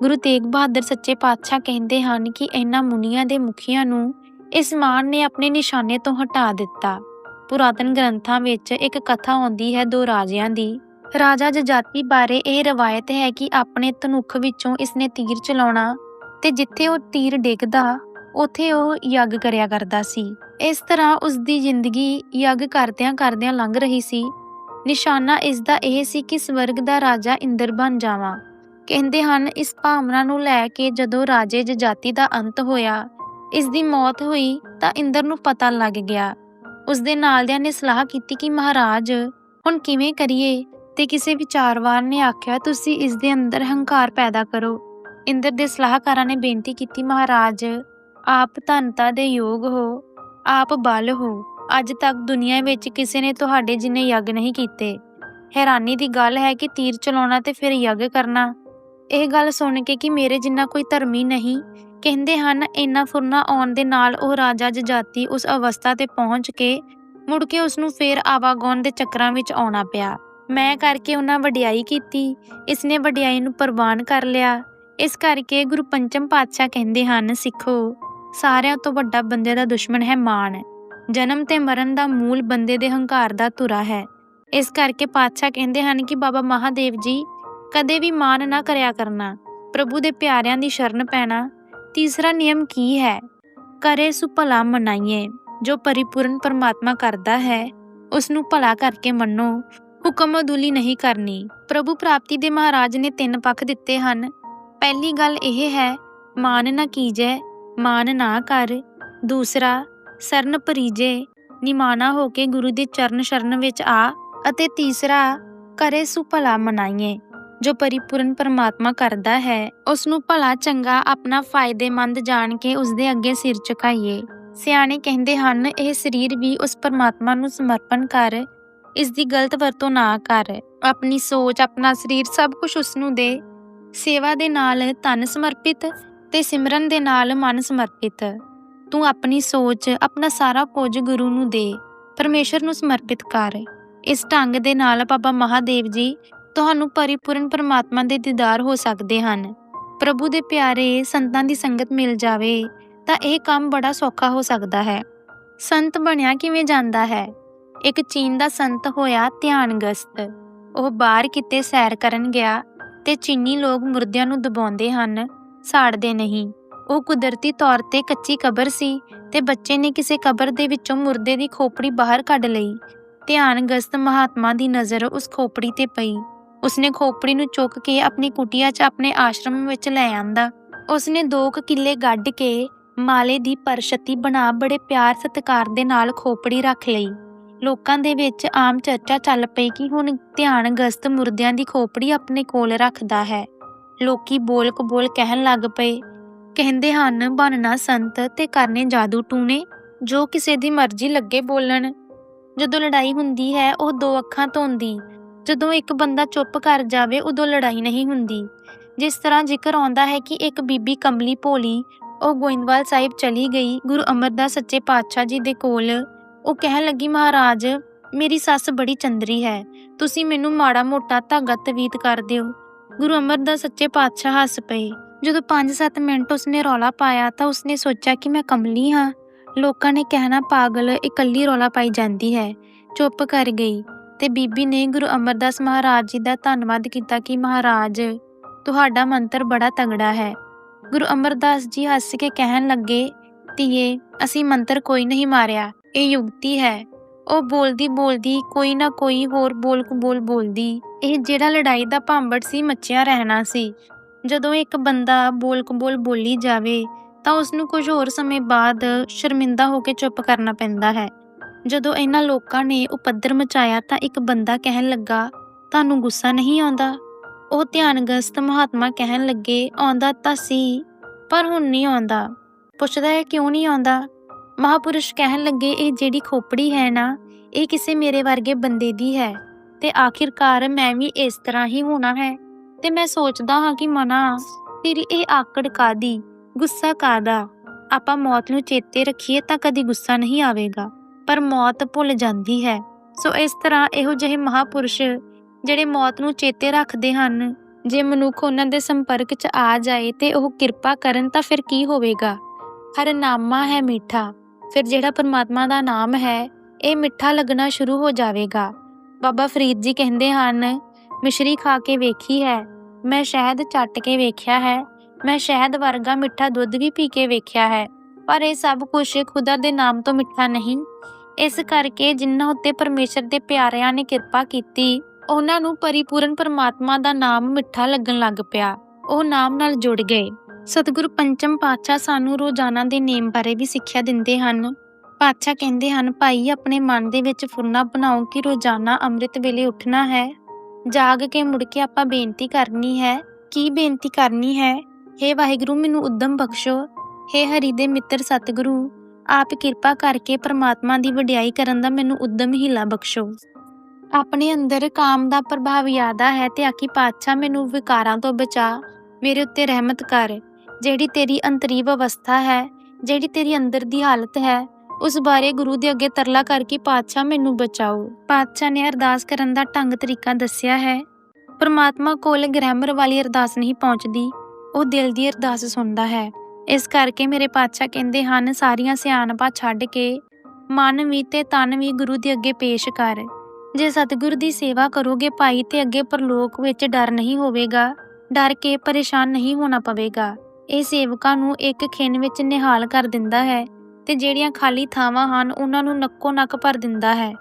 ਗੁਰੂ ਤੇਗ ਬਹਾਦਰ ਸੱਚੇ ਪਾਤਸ਼ਾਹ ਕਹਿੰਦੇ ਹਨ ਕਿ ਇਹਨਾਂ ਮੁਨੀਆਂ ਦੇ ਮੁਖੀਆਂ ਨੂੰ ਇਸ ਮਾਨ ਨੇ ਆਪਣੇ ਨਿਸ਼ਾਨੇ ਤੋਂ ਹਟਾ ਦਿੱਤਾ। ਪੁਰਾਤਨ ਗ੍ਰੰਥਾਂ ਵਿੱਚ ਇੱਕ ਕਥਾ ਆਉਂਦੀ ਹੈ ਦੋ ਰਾਜਿਆਂ ਦੀ। ਰਾਜਾ ਜਜਾਤੀ ਬਾਰੇ ਇਹ ਰਵਾਇਤ ਹੈ ਕਿ ਆਪਣੇ ਧਨੁੱਖ ਵਿੱਚੋਂ ਇਸਨੇ ਤੀਰ ਚਲਾਉਣਾ ਤੇ ਜਿੱਥੇ ਉਹ ਤੀਰ ਡਿੱਗਦਾ, ਉਥੇ ਉਹ ਯੱਗ ਕਰਿਆ ਕਰਦਾ ਸੀ। ਇਸ ਤਰ੍ਹਾਂ ਉਸ ਦੀ ਜ਼ਿੰਦਗੀ ਯੱਗ ਕਰਦਿਆਂ ਕਰਦਿਆਂ ਲੰਘ ਰਹੀ ਸੀ। ਨਿਸ਼ਾਨਾ ਇਸ ਦਾ ਇਹ ਸੀ ਕਿ ਸਵਰਗ ਦਾ ਰਾਜਾ ਇੰਦਰ ਬਣ ਜਾਵਾਂ। ਕਹਿੰਦੇ ਹਨ, ਇਸ ਭਾਵਨਾ ਨੂੰ ਲੈ ਕੇ ਜਦੋਂ ਰਾਜੇ ਜਜਾਤੀ ਦਾ ਅੰਤ ਹੋਇਆ ਇਸ ਦੀ ਮੌਤ ਹੋਈ ਤਾਂ ਇੰਦਰ ਨੂੰ ਪਤਾ ਲੱਗ ਗਿਆ। ਉਸ ਦੇ ਨਾਲਦਿਆਂ ਨੇ ਸਲਾਹ ਕੀਤੀ ਕਿ ਮਹਾਰਾਜ, ਹੁਣ ਕਿਵੇਂ ਕਰੀਏ ਤੇ ਕਿਸੇ ਵਿਚਾਰਵਾਨ ਨੇ ਆਖਿਆ, ਤੁਸੀਂ ਇਸ ਦੇ ਅੰਦਰ ਹੰਕਾਰ ਪੈਦਾ ਕਰੋ। ਇੰਦਰ ਦੇ ਸਲਾਹਕਾਰਾਂ ਨੇ ਬੇਨਤੀ ਕੀਤੀ, ਮਹਾਰਾਜ, ਆਪ ਧਨਤਾ ਦੇ ਯੋਗ ਹੋ, ਆਪ ਬਲ ਹੋ। ਅੱਜ ਤੱਕ ਦੁਨੀਆ ਵਿੱਚ ਕਿਸੇ ਨੇ ਤੁਹਾਡੇ ਜਿੰਨੇ ਯੱਗ ਨਹੀਂ ਕੀਤੇ। ਹੈਰਾਨੀ ਦੀ ਗੱਲ ਹੈ ਕਿ ਤੀਰ ਚਲਾਉਣਾ ਤੇ ਫਿਰ ਯੱਗ ਕਰਨਾ। ਇਹ ਗੱਲ ਸੁਣ ਕੇ ਕਿ ਮੇਰੇ ਜਿੰਨਾ ਕੋਈ ਧਰਮੀ ਨਹੀਂ ਕਹਿੰਦੇ ਹਨ ਇੰਨਾ ਫੁਰਨਾ ਆਉਣ ਦੇ ਨਾਲ ਉਹ ਰਾਜਾ ਜਜਾਤੀ ਉਸ ਅਵਸਥਾ ਤੇ ਪਹੁੰਚ ਕੇ ਮੁੜ ਕੇ ਉਸ ਨੂੰ ਫੇਰ ਆਵਾਗੌਨ ਦੇ ਚੱਕਰਾਂ ਵਿੱਚ ਆਉਣਾ ਪਿਆ। ਮੈਂ ਕਰਕੇ ਉਹਨਾਂ ਵਡਿਆਈ ਕੀਤੀ। ਇਸ ਨੇ ਵਡਿਆਈ ਨੂੰ ਪ੍ਰਵਾਨ ਕਰ ਲਿਆ। ਇਸ ਕਰਕੇ ਗੁਰੂ ਪੰਚਮ ਪਾਤਸ਼ਾਹ ਕਹਿੰਦੇ ਹਨ, ਸਿੱਖੋ, ਸਾਰਿਆਂ ਤੋਂ ਵੱਡਾ ਬੰਦੇ ਦਾ ਦੁਸ਼ਮਣ ਹੈ ਮਾਣ। ਜਨਮ ਤੇ ਮਰਨ ਦਾ ਮੂਲ ਬੰਦੇ ਦੇ ਹੰਕਾਰ ਦਾ ਧੁਰਾ ਹੈ। ਇਸ ਕਰਕੇ ਪਾਤਸ਼ਾਹ ਕਹਿੰਦੇ ਹਨ ਕਿ ਬਾਬਾ ਮਹਾਦੇਵ ਜੀ, ਕਦੇ ਵੀ ਮਾਨ ਨਾ ਕਰਿਆ ਕਰਨਾ। ਪ੍ਰਭੂ ਦੇ ਪਿਆਰਿਆਂ ਦੀ ਸ਼ਰਨ ਪੈਣਾ ਤੀਸਰਾ ਨਿਯਮ ਕੀ ਹੈ? ਕਰੇ ਸੁ ਭਲਾ ਮਨਾਈਏ, ਜੋ ਪਰਿਪੂਰਨ ਪਰਮਾਤਮਾ ਕਰਦਾ ਹੈ ਉਸ ਨੂੰ ਭਲਾ ਕਰਕੇ ਮੰਨੋ। ਹੁਕਮ ਅਦੁਲੀ ਨਹੀਂ ਕਰਨੀ। ਪ੍ਰਭੂ ਪ੍ਰਾਪਤੀ ਦੇ ਮਹਾਰਾਜ ਨੇ ਤਿੰਨ ਪੱਖ ਦਿੱਤੇ ਹਨ। ਪਹਿਲੀ ਗੱਲ ਇਹ ਹੈ, ਮਾਨ ਨਾ ਕੀਜੈ, ਮਾਨ ਨਾ ਕਰ। ਦੂਸਰਾ, ਸਰਨ ਪਰੀਜੇ, ਨਿਮਾਣਾ ਹੋ ਕੇ ਗੁਰੂ ਦੇ ਚਰਨ ਸ਼ਰਨ ਵਿੱਚ ਆ। ਅਤੇ ਤੀਸਰਾ ਕਰੇ ਸੁ ਭਲਾ ਮਨਾਈਏ। ਜੋ ਪਰਿਪੂਰਨ ਪਰਮਾਤਮਾ ਕਰਦਾ ਹੈ ਉਸ ਨੂੰ ਭਲਾ ਚੰਗਾ, ਆਪਣਾ ਫਾਇਦੇਮੰਦ ਜਾਣ ਕੇ ਉਸ ਦੇ ਅੱਗੇ ਸਿਰ ਝੁਕਾਈਏ। ਸਿਆਣੇ ਕਹਿੰਦੇ ਹਨ, ਇਹ ਸਰੀਰ ਵੀ ਉਸ ਪਰਮਾਤਮਾ ਨੂੰ ਸਮਰਪਣ ਕਰ ਇਸ ਦੀ ਗਲਤ ਵਰਤੋਂ ਨਾ ਕਰ। ਆਪਣੀ ਸੋਚ, ਆਪਣਾ ਸਰੀਰ ਸਭ ਕੁਝ ਉਸ ਨੂੰ ਦੇ। ਸੇਵਾ ਦੇ ਨਾਲ ਤਨ ਸਮਰਪਿਤ ਤੇ ਸਿਮਰਨ ਦੇ ਨਾਲ ਮਨ ਸਮਰਪਿਤ। ਤੂੰ ਆਪਣੀ ਸੋਚ, ਆਪਣਾ ਸਾਰਾ ਕੁਝ ਗੁਰੂ ਨੂੰ ਦੇ, ਪਰਮੇਸ਼ਰ ਨੂੰ ਸਮਰਪਿਤ ਕਰ। ਇਸ ਢੰਗ ਦੇ ਨਾਲ ਬਾਬਾ ਮਹਾਦੇਵ ਜੀ ਤੁਹਾਨੂੰ ਪਰਿਪੂਰਨ ਪਰਮਾਤਮਾ ਦੇ ਦੀਦਾਰ ਹੋ ਸਕਦੇ ਹਨ। ਪ੍ਰਭੂ ਦੇ ਪਿਆਰੇ ਸੰਤਾਂ ਦੀ ਸੰਗਤ ਮਿਲ ਜਾਵੇ, ਤਾਂ ਇਹ ਕੰਮ ਬੜਾ ਸੌਖਾ ਹੋ ਸਕਦਾ ਹੈ। ਸੰਤ ਬਣਿਆ ਕਿਵੇਂ ਜਾਂਦਾ ਹੈ? ਇੱਕ ਚੀਨ ਦਾ ਸੰਤ ਹੋਇਆ ਧਿਆਨਗਸਤ। ਉਹ ਬਾਹਰ ਕਿਤੇ ਸੈਰ ਕਰਨ ਗਿਆ ਤੇ ਚੀਨੀ ਲੋਕ ਮੁਰਦਿਆਂ ਨੂੰ ਦਬਾਉਂਦੇ ਹਨ, ਸਾੜਦੇ ਨਹੀਂ। ਉਹ ਕੁਦਰਤੀ ਤੌਰ ਤੇ ਕੱਚੀ ਕਬਰ ਸੀ ਤੇ ਬੱਚੇ ਨੇ ਕਿਸੇ ਕਬਰ ਦੇ ਵਿੱਚੋਂ ਮੁਰਦੇ ਦੀ ਖੋਪੜੀ ਬਾਹਰ ਕੱਢ ਲਈ। ਧਿਆਨਗਸਤ ਮਹਾਤਮਾ ਦੀ ਨਜ਼ਰ ਉਸ ਖੋਪੜੀ ਤੇ ਪਈ। ਉਸਨੇ ਖੋਪੜੀ ਨੂੰ ਚੁੱਕ ਕੇ ਆਪਣੀ ਕੁਟੀਆ 'ਚ ਆਪਣੇ ਆਸ਼ਰਮ ਵਿੱਚ ਲੈ ਆਂਦਾ। ਉਸਨੇ ਦੋ ਕੁ ਕਿੱਲੇ ਗੱਡ ਕੇ ਮਾਲੇ ਦੀ ਪਰਸ਼ਤੀ ਬਣਾ ਬੜੇ ਪਿਆਰ ਸਤਿਕਾਰ ਦੇ ਨਾਲ ਖੋਪੜੀ ਰੱਖ ਲਈ। ਲੋਕਾਂ ਦੇ ਵਿੱਚ ਆਮ ਚਰਚਾ ਚੱਲ ਪਈ ਕਿ ਹੁਣ ਧਿਆਨ ਧਿਆਨਗਸਤ ਮੁਰਦਿਆਂ ਦੀ ਖੋਪੜੀ ਆਪਣੇ ਕੋਲ ਰੱਖਦਾ ਹੈ। ਲੋਕੀ ਬੋਲ ਕਬੋਲ ਕਹਿਣ ਲੱਗ ਪਏ, ਕਹਿੰਦੇ ਹਨ, ਬਣਨਾ ਸੰਤ ਤੇ ਕਰਨੇ ਜਾਦੂ ਟੂਣੇ, ਜੋ ਕਿਸੇ ਦੀ ਮਰਜ਼ੀ ਲੱਗੇ ਬੋਲਣ। ਜਦੋਂ ਲੜਾਈ ਹੁੰਦੀ ਹੈ, ਉਹ ਦੋ ਅੱਖਾਂ ਧੋਂਦੀ ਜਦੋਂ ਇੱਕ ਬੰਦਾ ਚੁੱਪ ਕਰ ਜਾਵੇ, ਉਦੋਂ ਲੜਾਈ ਨਹੀਂ ਹੁੰਦੀ। ਜਿਸ ਤਰ੍ਹਾਂ ਜ਼ਿਕਰ ਆਉਂਦਾ ਹੈ ਕਿ ਇੱਕ ਬੀਬੀ ਕਮਲੀ ਭੋਲੀ, ਉਹ ਗੋਇੰਦਵਾਲ ਸਾਹਿਬ ਚਲੀ ਗਈ, ਗੁਰੂ ਅਮਰਦਾਸ ਸੱਚੇ ਪਾਤਸ਼ਾਹ ਜੀ ਦੇ ਕੋਲ। ਉਹ ਕਹਿਣ ਲੱਗੀ, ਮਹਾਰਾਜ, ਮੇਰੀ ਸੱਸ ਬੜੀ ਚੰਦਰੀ ਹੈ। ਤੁਸੀਂ ਮੈਨੂੰ ਮਾੜਾ ਮੋਟਾ ਧਾਗਾ ਤਵੀਤ ਕਰ ਦਿਓ। ਗੁਰੂ ਅਮਰਦਾਸ ਸੱਚੇ ਪਾਤਸ਼ਾਹ ਹੱਸ ਪਏ। ਜਦੋਂ 5-7 ਮਿੰਟ ਉਸਨੇ ਰੌਲਾ ਪਾਇਆ, ਤਾਂ ਉਸਨੇ ਸੋਚਿਆ ਕਿ ਮੈਂ ਕਮਲੀ ਹਾਂ। ਲੋਕਾਂ ਨੇ ਕਹਿਣਾ, ਪਾਗਲ, ਇਕੱਲੀ ਰੌਲਾ ਪਾਈ ਜਾਂਦੀ ਹੈ। ਚੁੱਪ ਕਰ ਗਈ। ਤੇ ਬੀਬੀ ਨੇ ਗੁਰੂ ਅਮਰਦਾਸ ਮਹਾਰਾਜ ਜੀ ਦਾ ਧੰਨਵਾਦ ਕੀਤਾ ਕਿ ਮਹਾਰਾਜ, ਤੁਹਾਡਾ ਮੰਤਰ ਬੜਾ ਤਗੜਾ ਹੈ। ਗੁਰੂ ਅਮਰਦਾਸ ਜੀ ਹੱਸ ਕੇ ਕਹਿਣ ਲੱਗੇ, ਧੀਏ, ਅਸੀਂ ਮੰਤਰ ਕੋਈ ਨਹੀਂ ਮਾਰਿਆ, ਇਹ ਯੁਕਤੀ ਹੈ। ਉਹ ਬੋਲਦੀ ਬੋਲਦੀ ਕੋਈ ਨਾ ਕੋਈ ਹੋਰ ਬੋਲ ਬੋਲ ਬੋਲਦੀ, ਇਹ ਜਿਹੜਾ ਲੜਾਈ ਦਾ ਭਾਂਬੜ ਸੀ ਮੱਚਿਆ ਰਹਿਣਾ ਸੀ। ਜਦੋਂ ਇੱਕ ਬੰਦਾ ਬੋਲ ਬੋਲ ਬੋਲੀ ਜਾਵੇ, ਤਾਂ ਉਸ ਨੂੰ ਕੁਝ ਹੋਰ ਸਮੇਂ ਬਾਅਦ ਸ਼ਰਮਿੰਦਾ ਹੋ ਕੇ ਚੁੱਪ ਕਰਨਾ ਪੈਂਦਾ ਹੈ। ਜਦੋਂ ਇਹਨਾਂ ਲੋਕਾਂ ਨੇ ਉਪੱਦਰ ਮਚਾਇਆ ਤਾਂ ਇੱਕ ਬੰਦਾ ਕਹਿਣ ਲੱਗਾ, ਤੁਹਾਨੂੰ ਗੁੱਸਾ ਨਹੀਂ ਆਉਂਦਾ? ਉਹ ਧਿਆਨਗਸਤ ਮਹਾਤਮਾ ਕਹਿਣ ਲੱਗੇ, ਆਉਂਦਾ ਤਾਂ ਸੀ, ਪਰ ਹੁਣ ਨਹੀਂ ਆਉਂਦਾ। ਪੁੱਛਦਾ ਹੈ, ਕਿਉਂ ਨਹੀਂ ਆਉਂਦਾ? ਮਹਾਪੁਰਸ਼ ਕਹਿਣ ਲੱਗੇ, ਇਹ ਜਿਹੜੀ ਖੋਪੜੀ ਹੈ ਨਾ, ਇਹ ਕਿਸੇ ਮੇਰੇ ਵਰਗੇ ਬੰਦੇ ਦੀ ਹੈ ਤੇ ਆਖਿਰਕਾਰ ਮੈਂ ਵੀ ਇਸ ਤਰ੍ਹਾਂ ਹੀ ਹੋਣਾ ਹੈ ਤੇ ਮੈਂ ਸੋਚਦਾ ਹਾਂ ਕਿ ਮਨਾ। ਤੇਰੀ ਇਹ ਆਕੜ ਕਾਦੀ ਗੁੱਸਾ ਕਾਦਾ ਆਪਾਂ ਮੌਤ ਨੂੰ ਚੇਤੇ ਰੱਖੀਏ ਤਾਂ ਕਦੀ ਗੁੱਸਾ ਨਹੀਂ ਆਵੇਗਾ। ਪਰ ਮੌਤ ਭੁੱਲ ਜਾਂਦੀ ਹੈ। ਸੋ ਇਸ ਤਰ੍ਹਾਂ ਇਹੋ ਜਿਹੇ ਮਹਾਪੁਰਸ਼ ਜਿਹੜੇ ਮੌਤ ਨੂੰ ਚੇਤੇ ਰੱਖਦੇ ਹਨ, ਜੇ ਮਨੁੱਖ ਉਹਨਾਂ ਦੇ ਸੰਪਰਕ 'ਚ ਆ ਜਾਏ ਤੇ ਉਹ ਕਿਰਪਾ ਕਰਨ ਤਾਂ ਫਿਰ ਕੀ ਹੋਵੇਗਾ? ਹਰ ਨਾਮਾ ਹੈ ਮਿੱਠਾ, ਫਿਰ ਜਿਹੜਾ ਪਰਮਾਤਮਾ ਦਾ ਨਾਮ ਹੈ, ਇਹ ਮਿੱਠਾ ਲੱਗਣਾ ਸ਼ੁਰੂ ਹੋ ਜਾਵੇਗਾ। ਬਾਬਾ ਫਰੀਦ ਜੀ ਕਹਿੰਦੇ ਹਨ, ਮਿਸ਼ਰੀ ਖਾ ਕੇ ਵੇਖੀ ਹੈ, ਮੈਂ ਸ਼ਹਿਦ ਚੱਟ ਕੇ ਵੇਖਿਆ ਹੈ, ਮੈਂ ਸ਼ਹਿਦ ਵਰਗਾ ਮਿੱਠਾ ਦੁੱਧ ਵੀ ਪੀ ਕੇ ਵੇਖਿਆ ਹੈ, ਪਰ ਇਹ ਸਭ ਕੁਝ ਖੁਦਾ ਦੇ ਨਾਮ ਤੋਂ ਮਿੱਠਾ ਨਹੀਂ। ਇਸ ਕਰਕੇ ਜਿਨ੍ਹਾਂ ਉੱਤੇ ਪਰਮੇਸ਼ਰ ਦੇ ਪਿਆਰਿਆਂ ਨੇ ਕਿਰਪਾ ਕੀਤੀ, ਉਹਨਾਂ ਨੂੰ ਪਰਿਪੂਰਨ ਪਰਮਾਤਮਾ ਦਾ ਨਾਮ ਮਿੱਠਾ ਲੱਗਣ ਲੱਗ ਪਿਆ। ਉਹ ਨਾਮ ਨਾਲ ਜੁੜ ਗਏ। ਸਤਿਗੁਰੂ ਪੰਚਮ ਪਾਤਸ਼ਾਹ ਸਾਨੂੰ ਰੋਜ਼ਾਨਾ ਦੇ ਨੇਮ ਬਾਰੇ ਵੀ ਸਿੱਖਿਆ ਦਿੰਦੇ ਹਨ। ਪਾਤਸ਼ਾਹ ਕਹਿੰਦੇ ਹਨ, ਭਾਈ, ਆਪਣੇ ਮਨ ਦੇ ਵਿੱਚ ਫੁਰਨਾ ਬਣਾਓ ਕਿ ਰੋਜ਼ਾਨਾ ਅੰਮ੍ਰਿਤ ਵੇਲੇ ਉੱਠਣਾ ਹੈ। ਜਾਗ ਕੇ ਮੁੜ ਕੇ ਆਪਾਂ ਬੇਨਤੀ ਕਰਨੀ ਹੈ। ਕੀ ਬੇਨਤੀ ਕਰਨੀ ਹੈ? हे ਵਾਹਿਗੁਰੂ, ਮੈਨੂੰ ਉਦਮ ਬਖਸ਼ੋ। हे ਹਰੀ ਦੇ ਮਿੱਤਰ ਸਤਿਗੁਰੂ ਆਪ ਕਿਰਪਾ ਕਰਕੇ ਪ੍ਰਮਾਤਮਾ ਦੀ ਵਡਿਆਈ ਕਰਨ ਦਾ ਮੈਨੂੰ ਉਦਮ ਹੀਲਾ ਬਖਸ਼ੋ। ਆਪਣੇ ਅੰਦਰ ਕਾਮ ਦਾ ਪ੍ਰਭਾਵ ਜ਼ਿਆਦਾ ਹੈ ਤੇ ਆਖੀ ਪਾਤਸ਼ਾਹ ਮੈਨੂੰ ਵਿਕਾਰਾਂ ਤੋਂ ਬਚਾ। ਮੇਰੇ ਉੱਤੇ ਰਹਿਮਤ ਕਰ। ਜਿਹੜੀ ਤੇਰੀ ਅੰਤਰੀਵ ਅਵਸਥਾ ਹੈ, ਜਿਹੜੀ ਤੇਰੀ ਅੰਦਰ ਦੀ ਹਾਲਤ ਹੈ, ਉਸ ਬਾਰੇ ਗੁਰੂ ਦੇ ਅੱਗੇ ਤਰਲਾ ਕਰਕੇ ਪਾਤਸ਼ਾਹ ਮੈਨੂੰ ਬਚਾਓ। ਪਾਤਸ਼ਾਹ ਨੇ ਅਰਦਾਸ ਕਰਨ ਦਾ ਢੰਗ ਤਰੀਕਾ ਦੱਸਿਆ ਹੈ। ਪਰਮਾਤਮਾ ਕੋਲ ਗ੍ਰਾਮਰ ਵਾਲੀ ਅਰਦਾਸ ਨਹੀਂ ਪਹੁੰਚਦੀ, ਉਹ ਦਿਲ ਦੀ ਅਰਦਾਸ ਸੁਣਦਾ ਹੈ। ਇਸ ਕਰਕੇ ਮੇਰੇ ਪਾਤਸ਼ਾਹ ਕਹਿੰਦੇ ਹਨ, ਸਾਰੀਆਂ ਸਿਆਣਪਾਂ ਛੱਡ ਕੇ ਮਨ ਵੀ ਤੇ ਤਨ ਵੀ ਗੁਰੂ ਦੇ ਅੱਗੇ ਪੇਸ਼ ਕਰ। ਜੇ ਸਤਿਗੁਰ ਦੀ ਸੇਵਾ ਕਰੋਗੇ ਭਾਈ ਤੇ ਅੱਗੇ ਪਰਲੋਕ ਵਿੱਚ ਡਰ ਨਹੀਂ ਹੋਵੇਗਾ, ਡਰ ਕੇ ਪਰੇਸ਼ਾਨ ਨਹੀਂ ਹੋਣਾ ਪਵੇਗਾ। ਇਹ ਸੇਵਕਾਂ ਨੂੰ ਇੱਕ ਖਿੰਨ ਵਿੱਚ ਨਿਹਾਲ ਕਰ ਦਿੰਦਾ ਹੈ ਤੇ ਜਿਹੜੀਆਂ ਖਾਲੀ ਥਾਵਾਂ ਹਨ, ਉਹਨਾਂ ਨੂੰ ਨੱਕੋ ਨੱਕ ਭਰ ਦਿੰਦਾ ਹੈ।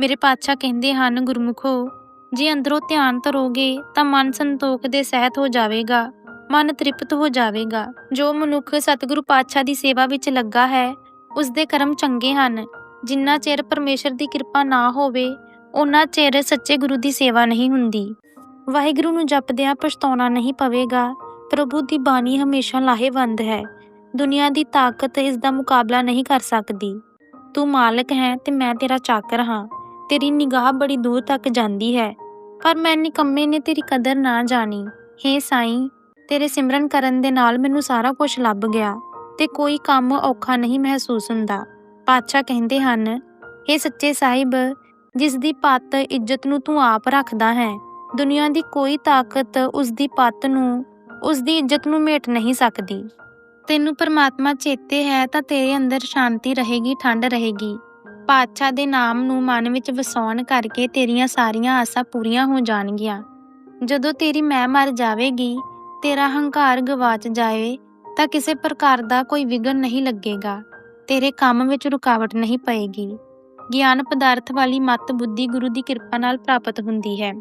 ਮੇਰੇ ਪਾਤਸ਼ਾਹ ਕਹਿੰਦੇ ਹਨ, ਗੁਰਮੁਖੋ, ਜੇ ਅੰਦਰੋਂ ਧਿਆਨ ਧਰੋਗੇ ਤਾਂ ਮਨ ਸੰਤੋਖ ਦੇ ਸਹਿਤ ਹੋ ਜਾਵੇਗਾ। ਮਨ ਤ੍ਰਿਪਤ ਹੋ ਜਾਵੇਗਾ। ਜੋ ਮਨੁੱਖ ਸਤਿਗੁਰੂ ਪਾਤਸ਼ਾਹ ਦੀ ਸੇਵਾ ਵਿੱਚ ਲੱਗਾ ਹੈ ਉਸ ਦੇ ਕਰਮ ਚੰਗੇ ਹਨ। ਜਿੰਨਾ ਚਿਰ ਪਰਮੇਸ਼ਰ ਦੀ ਕਿਰਪਾ ਨਾ ਹੋਵੇ ਉਹਨਾਂ ਚਿਰ ਸੱਚੇ ਗੁਰੂ ਦੀ ਸੇਵਾ ਨਹੀਂ ਹੁੰਦੀ। ਵਾਹਿਗੁਰੂ ਨੂੰ ਜਪਦਿਆਂ ਪਛਤਾਉਣਾ ਨਹੀਂ ਪਵੇਗਾ। ਪ੍ਰਭੂ ਦੀ ਬਾਣੀ ਹਮੇਸ਼ਾ ਲਾਹੇਵੰਦ ਹੈ। ਦੁਨੀਆ ਦੀ ਤਾਕਤ ਇਸ ਦਾ ਮੁਕਾਬਲਾ ਨਹੀਂ ਕਰ ਸਕਦੀ। ਤੂੰ ਮਾਲਕ ਹੈ ਤੇ ਮੈਂ ਤੇਰਾ ਚਾਕਰ ਹਾਂ। ਤੇਰੀ ਨਿਗਾਹ ਬੜੀ ਦੂਰ ਤੱਕ ਜਾਂਦੀ ਹੈ। ਪਰ ਮੈਂ ਨਿਕੰਮੇ ਨੇ ਤੇਰੀ ਕਦਰ ਨਾ ਜਾਣੀ। ਹੇ ਸਾਈਂ ਤੇਰੇ ਸਿਮਰਨ ਕਰਨ ਦੇ ਨਾਲ ਮੈਨੂੰ ਸਾਰਾ ਕੁਝ ਲੱਭ ਗਿਆ ਤੇ ਕੋਈ ਕੰਮ ਔਖਾ ਨਹੀਂ ਮਹਿਸੂਸ ਹੁੰਦਾ। ਪਾਤਸ਼ਾਹ ਕਹਿੰਦੇ ਹਨ हे ਸੱਚੇ ਸਾਹਿਬ, ਜਿਸ ਦੀ ਪੱਤ ਇੱਜ਼ਤ ਨੂੰ ਤੂੰ ਆਪ ਰੱਖਦਾ ਹੈ, ਦੁਨੀਆ ਦੀ ਕੋਈ ਤਾਕਤ ਉਸ ਦੀ ਪੱਤ ਨੂੰ, ਉਸ ਦੀ ਇੱਜ਼ਤ ਨੂੰ ਮੇਟ ਨਹੀਂ ਸਕਦੀ। ਤੈਨੂੰ ਪਰਮਾਤਮਾ ਚੇਤੇ ਹੈ ਤਾਂ ਤੇਰੇ ਅੰਦਰ ਸ਼ਾਂਤੀ ਰਹੇਗੀ ਠੰਡ ਰਹੇਗੀ। ਪਾਤਸ਼ਾਹ ਦੇ ਨਾਮ ਨੂੰ ਮਨ ਵਿੱਚ ਵਸਾਉਣ ਕਰਕੇ ਤੇਰੀਆਂ ਸਾਰੀਆਂ ਆਸਾਂ ਪੂਰੀਆਂ ਹੋ ਜਾਣਗੀਆਂ। ਜਦੋਂ ਤੇਰੀ ਮੈਂ ਮਰ ਜਾਵੇਗੀ ਤੇਰਾ ਹੰਕਾਰ ਗਵਾਚ ਜਾਵੇ ਤਾਂ ਕਿਸੇ ਪ੍ਰਕਾਰ ਦਾ ਕੋਈ ਵਿਗਨ ਨਹੀਂ ਲੱਗੇਗਾ। ਤੇਰੇ ਕੰਮ ਵਿੱਚ ਰੁਕਾਵਟ ਨਹੀਂ ਪਏਗੀ। ਗਿਆਨ ਪਦਾਰਥ ਵਾਲੀ ਮਤ ਬੁੱਧੀ ਗੁਰੂ ਦੀ ਕਿਰਪਾ ਨਾਲ ਪ੍ਰਾਪਤ ਹੁੰਦੀ ਹੈ।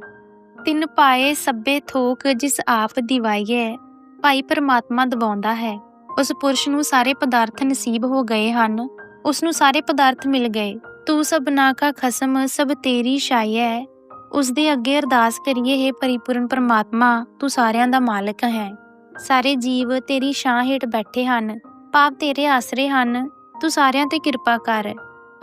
ਤਿੰਨ ਪਾਏ ਸੱਬੇ ਥੋਕ ਜਿਸ ਆਪ ਦਿਵਾਈਏ ਭਾਈ ਪਰਮਾਤਮਾ ਦਵਾਉਂਦਾ ਹੈ। ਉਸ ਪੁਰਸ਼ ਨੂੰ ਸਾਰੇ ਪਦਾਰਥ ਨਸੀਬ ਹੋ ਗਏ ਹਨ। ਉਸ ਨੂੰ ਸਾਰੇ ਪਦਾਰਥ ਮਿਲ ਗਏ। ਤੂੰ ਸਭਨਾ ਕਾ ਖਸਮ, ਸਭ ਤੇਰੀ ਸ਼ਾਇ ਉਸ ਦੇ ਅੱਗੇ ਅਰਦਾਸ ਕਰੀਏ, ਹੈ ਪਰਿਪੂਰਨ ਪਰਮਾਤਮਾ, ਤੂੰ ਸਾਰਿਆਂ ਦਾ ਮਾਲਕ ਹੈ। ਸਾਰੇ ਜੀਵ ਤੇਰੀ ਛਾਂ ਹੇਠ ਬੈਠੇ ਹਨ, ਪਾਪ ਤੇਰੇ ਆਸਰੇ ਹਨ, ਤੂੰ ਸਾਰਿਆਂ ਤੇ ਕਿਰਪਾ ਕਰ।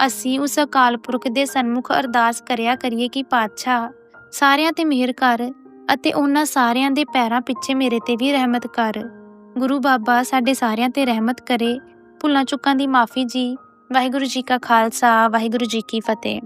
ਅਸੀਂ ਉਸ ਅਕਾਲ ਪੁਰਖ ਦੇ ਸਨਮੁਖ ਅਰਦਾਸ ਕਰਿਆ ਕਰੀਏ ਕਿ ਪਾਤਸ਼ਾਹ, ਸਾਰਿਆਂ ਤੇ ਮਿਹਰ ਕਰ ਅਤੇ ਉਹਨਾਂ ਸਾਰਿਆਂ ਦੇ ਪੈਰਾਂ ਪਿੱਛੇ ਮੇਰੇ ਤੇ ਵੀ ਰਹਿਮਤ ਕਰ। ਗੁਰੂ ਬਾਬਾ ਸਾਡੇ ਸਾਰਿਆਂ ਤੇ ਰਹਿਮਤ ਕਰੇ। ਭੁੱਲਾਂ ਚੁੱਕਾਂ ਦੀ ਮਾਫੀ ਜੀ। ਵਾਹਿਗੁਰੂ ਜੀ ਕਾ ਖਾਲਸਾ, ਵਾਹਿਗੁਰੂ ਜੀ ਕੀ ਫਤਿਹ।